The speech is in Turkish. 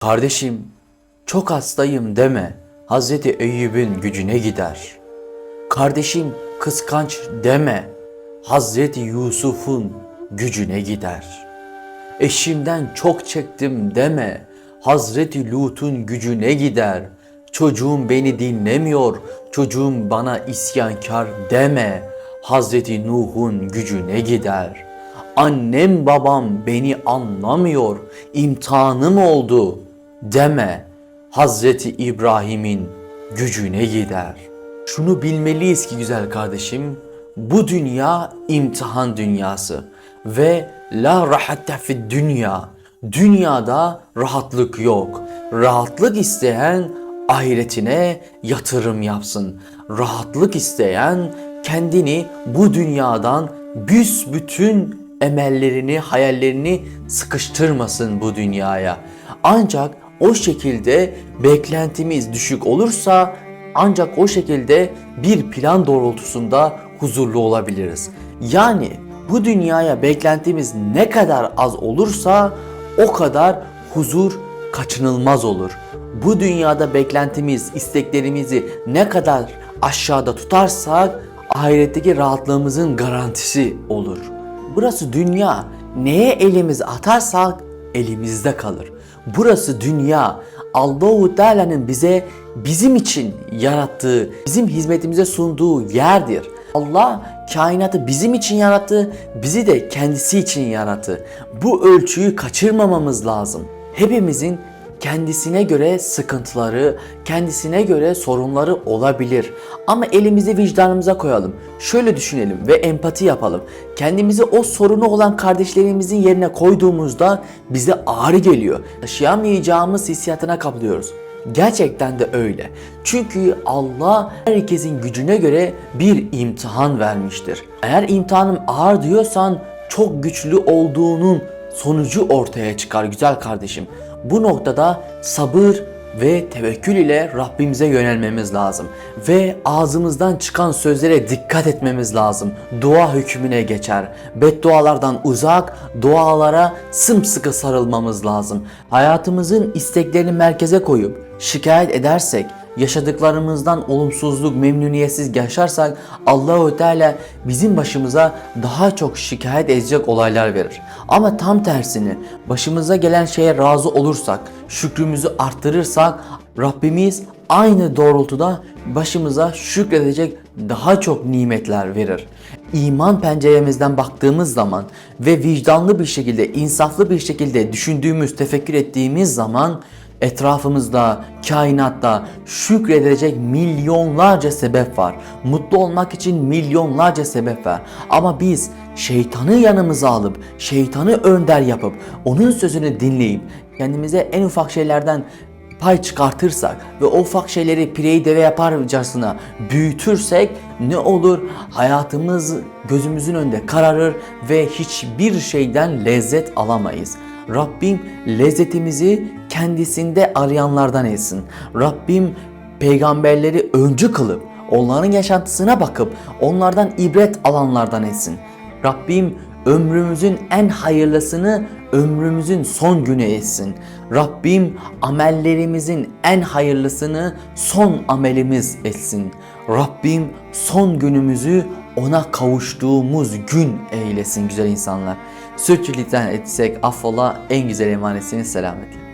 Kardeşim çok hastayım deme. Hazreti Eyüp'ün gücüne gider. Kardeşim kıskanç deme. Hazreti Yusuf'un gücüne gider. Eşimden çok çektim deme. Hazreti Lut'un gücüne gider. Çocuğum beni dinlemiyor. Çocuğum bana isyankar deme. Hazreti Nuh'un gücüne gider. Annem babam beni anlamıyor. İmtihanım oldu deme. Hazreti İbrahim'in gücüne gider. Şunu bilmeliyiz ki güzel kardeşim, bu dünya imtihan dünyası ve la rahatte fid dünya. Dünyada rahatlık yok. Rahatlık isteyen ahiretine yatırım yapsın. Rahatlık isteyen kendini bu dünyadan büsbütün emellerini, hayallerini sıkıştırmasın bu dünyaya. Ancak o şekilde beklentimiz düşük olursa ancak o şekilde bir plan doğrultusunda huzurlu olabiliriz. Yani bu dünyaya beklentimiz ne kadar az olursa o kadar huzur kaçınılmaz olur. Bu dünyada beklentimiz, isteklerimizi ne kadar aşağıda tutarsak ahiretteki rahatlığımızın garantisi olur. Burası dünya. Neye elimizi atarsak elimizde kalır. Burası dünya. Allahu Teala'nın bize bizim için yarattığı, bizim hizmetimize sunduğu yerdir. Allah kainatı bizim için yarattı, bizi de kendisi için yarattı. Bu ölçüyü kaçırmamamız lazım. Hepimizin kendisine göre sıkıntıları, kendisine göre sorunları olabilir. Ama elimizi vicdanımıza koyalım. Şöyle düşünelim ve empati yapalım. Kendimizi o sorunu olan kardeşlerimizin yerine koyduğumuzda bize ağrı geliyor. Taşıyamayacağımız hissiyatına kapılıyoruz. Gerçekten de öyle. Çünkü Allah herkesin gücüne göre bir imtihan vermiştir. Eğer imtihanım ağır diyorsan çok güçlü olduğunun sonucu ortaya çıkar güzel kardeşim. Bu noktada sabır ve tevekkül ile Rabbimize yönelmemiz lazım. Ve ağzımızdan çıkan sözlere dikkat etmemiz lazım. Dua hükmüne geçer. Beddualardan uzak, dualara sımsıkı sarılmamız lazım. Hayatımızın isteklerini merkeze koyup şikayet edersek, yaşadıklarımızdan olumsuzluk, memnuniyetsiz yaşarsak Allahu Teala bizim başımıza daha çok şikayet edecek olaylar verir. Ama tam tersini başımıza gelen şeye razı olursak, şükrümüzü arttırırsak Rabbimiz aynı doğrultuda başımıza şükredecek daha çok nimetler verir. İman penceremizden baktığımız zaman ve vicdanlı bir şekilde, insaflı bir şekilde düşündüğümüz, tefekkür ettiğimiz zaman Etrafımızda, kainatta şükredilecek milyonlarca sebep var. Mutlu olmak için milyonlarca sebep var. Ama biz şeytanı yanımıza alıp, şeytanı önder yapıp, onun sözünü dinleyip, kendimize en ufak şeylerden pay çıkartırsak ve o ufak şeyleri pireyi deve yaparcasına büyütürsek ne olur? Hayatımız gözümüzün önünde kararır ve hiçbir şeyden lezzet alamayız. Rabbim lezzetimizi kendisinde arayanlardan etsin. Rabbim peygamberleri öncü kılıp onların yaşantısına bakıp onlardan ibret alanlardan etsin. Rabbim ömrümüzün en hayırlısını ömrümüzün son günü etsin. Rabbim amellerimizin en hayırlısını son amelimiz etsin. Rabbim son günümüzü ona kavuştuğumuz gün eylesin güzel insanlar. Sürçülikten etsek affola en güzel emanetini selametle.